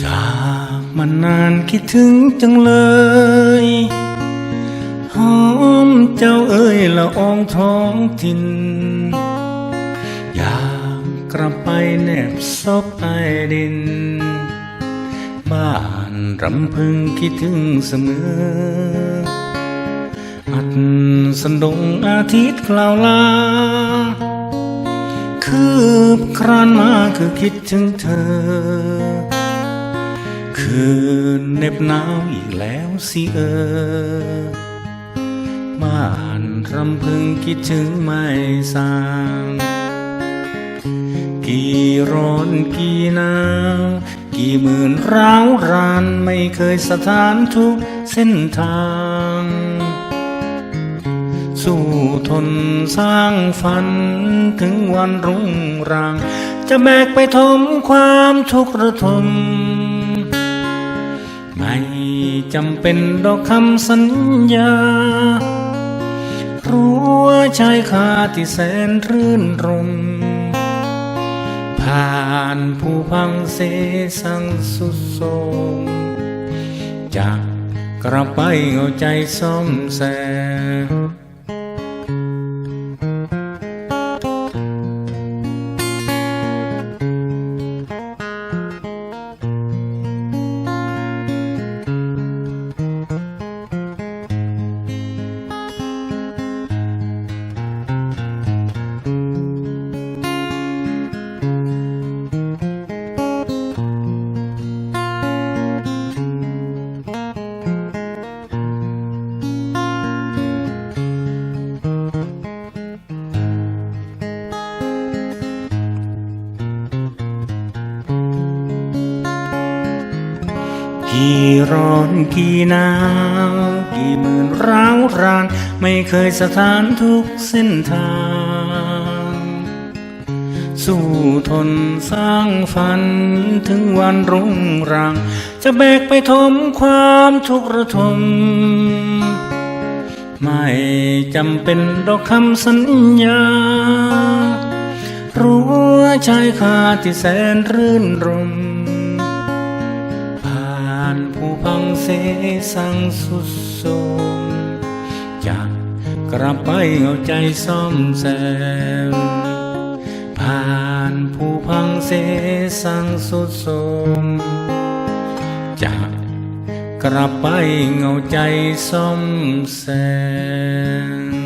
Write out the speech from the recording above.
จากมันานคิดถึงจังเลย หอมเจ้าเอ้ยละอองท้องถิ่น อยากกลับไปแนบซบใต้ดิน บ้านรำพึงคิดถึงเสมอ อัดสันดงอาทิตย์กล่าวลา คืบครานมาคือคิดถึงเธอ นเหน็บหนาวอีกแล้วสิเออบ้านรำพึงคิดถึงไม่สางกี่ร้อนกี่หนาวกี่หมื่นร้าวรานไม่เคยสถานทุกเส้นทาง สู้ทนสร้างฝันถึงวันรุ่งรางจะแบกไปทมความทุกข์ระทม จำเป็นดอกคำสัญญา รั้วชายคาที่แสนรื่นรม ผ่านผู้พังเสสังสุดโทมจากกระไปเอาใจซ่อมแซม กี่ร้อนกี่หนาวกี่หมื่นร้าวราน ไม่เคยสถานทุกเส้นทาง สู้ทนสร้างฝันถึงวันรุ่งรางจะแบกไปทมความทุกข์ระทม ไม่จำเป็นดอกคำสัญญา รั้วชายคาที่แสนรื่นรมานผู้พังเสสังสุดโทรมจากกลับไปเอาใจซ่อมแซมผ่านผู้พังเสสังสุดโทมจากกลับไปเอาใจซ่อมแซม